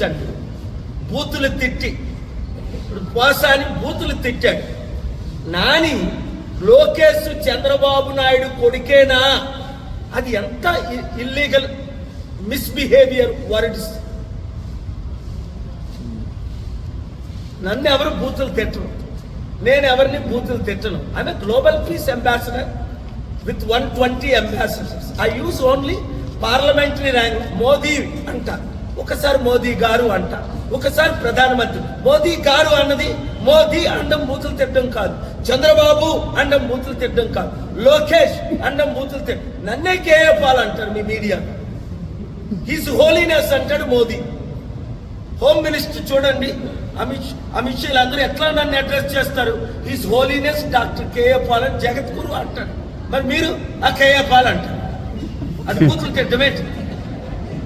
చూపించండి బూతులు తిట్టి ఇప్పుడు పోసాని బూతులు తిట్టాడు. నాని లోకేష్ చంద్రబాబు నాయుడు కొడుకేనా? అది ఎంత ఇల్లీగల్ మిస్బిహేవియర్ వర్డ్స్ నన్ను ఎవరు బూతులు తిట్టరు. నేను ఎవరిని బూతులు తిట్టను. I'm global peace ambassador with one twenty ambassadors I use only parliamentary rank Modi అంటారు. ఒకసారి మోదీ గారు అంట. ఒకసారి ప్రధానమంత్రి. మోదీ గారు అన్నది మోదీ అండం బూతులు తిట్టడం కాదు. చంద్రబాబు అండం బూతులు తిట్టడం కాదు. లోకేష్ అండం బూతులు తిట్టడం నన్నే కేఎఫ్ఆల్ అంటారు మీ మీడియా. హిస్ హోలీనెస్ అంటాడు మోదీ. హోమ్ మినిస్టర్ చూడండి. అమిత్ అమిత్ షా అందరూ ఎట్లా నన్ను అడ్రస్ చేస్తారు? His Holiness doctor KA Paul అని జగద్గురు అంటారు. మరి మీరు ఆ కేఏ పాల్ అంటారు. అది కూతురు తిట్టమేంటి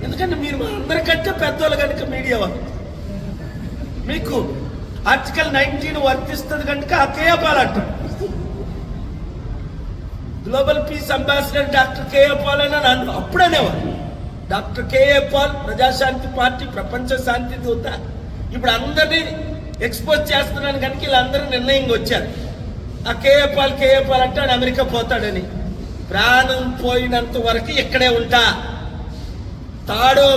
ఎందుకంటే మీరు అందరికంటే పెద్దోళ్ళు కనుక మీడియా వాళ్ళు. మీకు ఆర్టికల్ నైన్టీన్ వర్తిస్తుంది కనుక ఆ కేఏ పాల్ అంటారు. Global peace ambassador doctor KA Paul అని నన్ను అప్పుడనేవారు doctor KA Paul Prajashanti party ప్రపంచ శాంతి దూత. ఇప్పుడు అందరినీ ఎక్స్పోజ్ చేస్తున్నాను కనుక వీళ్ళందరూ నిర్ణయంగా వచ్చారు. ఆ కేఏ పాల్ కేఏ పాల్ అంటే అమెరికా పోతాడని. ప్రాణం పోయినంత వరకు ఇక్కడే ఉంటా. తాడో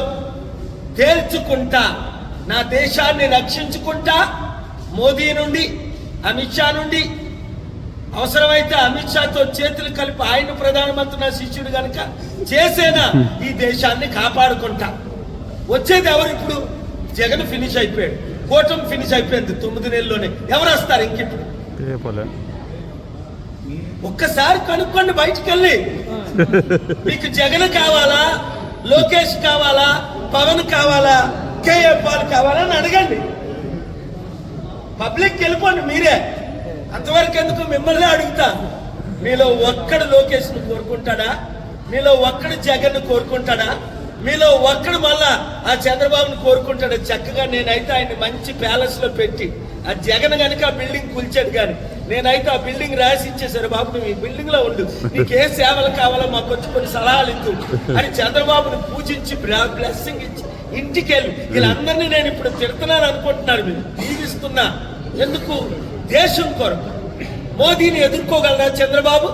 తేల్చుకుంటా నా దేశాన్ని రక్షించుకుంటా మోదీ నుండి అమిత్ షా నుండి అవసరమైతే అమిత్ షాతో చేతులు కలిపి ఆయన ప్రధానమంత్రి నా శిష్యుడు కనుక చేసేనా ఈ దేశాన్ని కాపాడుకుంటా. వచ్చేది ఎవరు ఇప్పుడు? జగన్ ఫినిష్ అయిపోయాడు. కూటమి ఫినిష్ అయిపోయింది తొమ్మిది నెలల్లోనే. ఎవరు వస్తారు ఇంకిప్పుడు ఒక్కసారి కనుక్కోండి బయటికి వెళ్ళి మీకు జగన్ కావాలా? లోకేష్ కావాలా? పవన్ కావాలా? కేఏ పాల్ కావాలా అని అడగండి. పబ్లిక్ వెళ్ళిపోండి మీరే. అంతవరకు ఎందుకు మిమ్మల్ని అడుగుతా? మీలో ఒక్కడు లోకేష్ను కోరుకుంటాడా? మీలో ఒక్కడు జగన్ను కోరుకుంటాడా? మీలో ఒక్కడు మళ్ళా ఆ చంద్రబాబును కోరుకుంటాడు? చక్కగా నేనైతే ఆయన్ని మంచి ప్యాలెస్లో పెట్టి ఆ జగన్ కనుక ఆ బిల్డింగ్ కూల్చాడు కానీ నేనైతే ఆ బిల్డింగ్ రాసి ఇచ్చేసారు బాబు నువ్వు ఈ బిల్డింగ్లో ఉండు. నీకు ఏ సేవలు కావాలో మాకు వచ్చి కొన్ని సలహాలు ఇద్దు. అని చంద్రబాబుని పూజించి బ్లెస్సింగ్ ఇచ్చి ఇంటికి వెళ్ళి వీళ్ళందరినీ నేను ఇప్పుడు తిడుతున్నాను అనుకుంటున్నాను మీరు. దీవిస్తున్నా. ఎందుకు? దేశం కొరకు. మోదీని ఎదుర్కోగలరా చంద్రబాబు?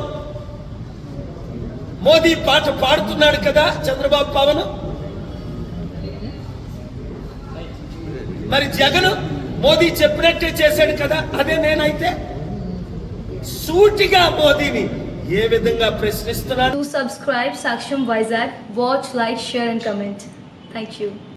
మోదీ పాట పాడుతున్నాడు కదా చంద్రబాబు పవన్? మరి జగన్ మోదీ చెప్పినట్టే చేశాడు కదా అదే నేనైతే? సూటిగా మోదీని ఏ విధంగా ప్రశ్నిస్తున్నాను Do subscribe Saksham Vizag. Watch, like, share, and comment. Thank you.